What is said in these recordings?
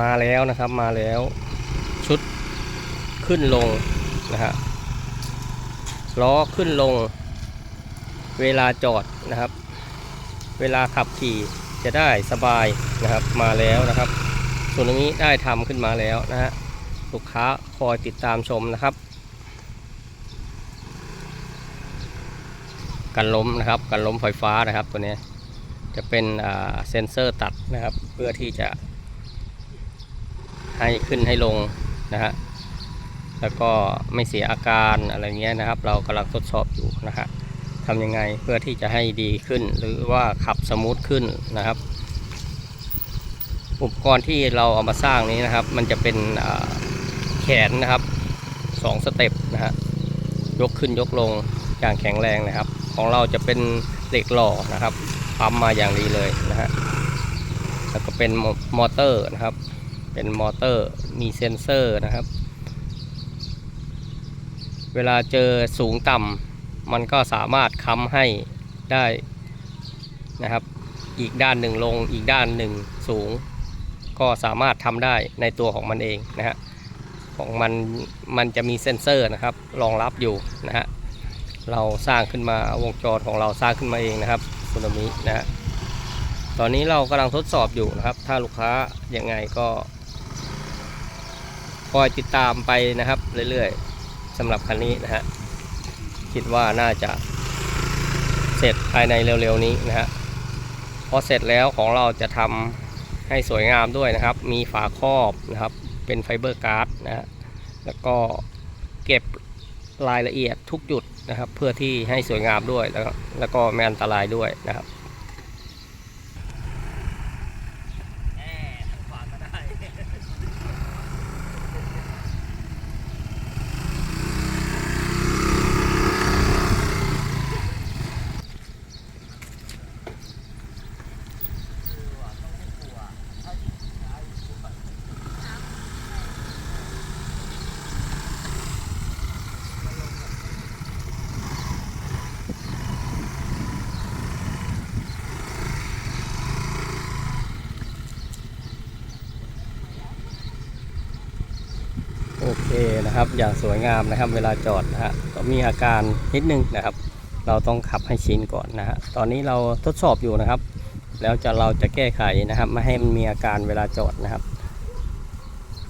มาแล้วนะครับมาแล้วชุดขึ้นลงนะฮะล้อขึ้นลง เวลาจอดนะครับ เวลาขับขี่จะได้สบายนะครับมาแล้วนะครับ ส่วนตรงนี้ได้ทำขึ้นมาแล้วนะฮะลูกค้าคอยติดตามชมนะครับ กันล้มนะครับกันล้มไฟฟ้านะครับตัวนี้จะเป็นเซ็นเซอร์ตัดนะครับ เพื่อที่จะ ให้ขึ้นให้ลงนะฮะแล้วก็ไม่เสียอาการอะไรเงี้ยนะครับ เรากำลังทดสอบอยู่นะฮะทำยังไงเพื่อที่จะให้ดีขึ้น หรือว่าขับสมูทขึ้นนะครับ อุปกรณ์ที่เราเอามาสร้างนี้นะครับ มันจะเป็นแขนนะครับสองสเต็ปนะฮะยกขึ้นยกลงอย่างแข็งแรงนะครับ ของเราจะเป็นเหล็กหล่อนะครับปั๊มมาอย่างดีเลยนะฮะแล้วก็เป็นมอเตอร์นะครับ เป็นมอเตอร์มีเซ็นเซอร์นะครับ เวลาเจอสูงต่ำมันก็สามารถค้ำให้ได้นะครับ อีกด้านหนึ่งลงอีกด้านหนึ่งสูง ก็สามารถทำได้ในตัวของมันเองนะฮะของมันมันจะมีเซ็นเซอร์นะครับรองรับอยู่นะฮะเราสร้างขึ้นมาวงจรของเราสร้างขึ้นมาเองนะครับซูนามินะฮะตอนนี้เรากำลังทดสอบอยู่นะครับ ถ้าลูกค้ายังไงก็ คอยติดตามไปนะครับเรื่อยๆสำหรับคันนี้นะฮะคิดว่าน่าจะเสร็จภายในเร็วๆนี้นะฮะพอเสร็จแล้วของเราจะทำให้สวยงามด้วยนะครับ มีฝาครอบนะครับเป็นไฟเบอร์การ์ดนะฮะแล้วก็เก็บรายละเอียดทุกจุดนะครับ เพื่อที่ให้สวยงามด้วยแล้วแล้วก็ไม่อันตรายด้วยนะครับ โอ เคนะครับ อย่างสวยงามนะครับ เวลาจอดนะฮะก็มีอาการนิดนึงนะครับ เราต้องขับให้ชินก่อนนะฮะตอนนี้เราทดสอบอยู่นะครับ แล้วจะเราจะแก้ไขนะครับ ไม่ให้มันมีอาการเวลาจอดนะครับ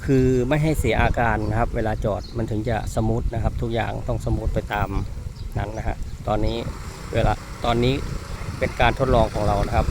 คือไม่ให้เสียอาการนะครับ เวลาจอดมันถึงจะสมูทนะครับ ทุกอย่างต้องสมูทไปตามนั้นนะฮะตอนนี้เวลาตอนนี้เป็นการทดลองของเรานะครับ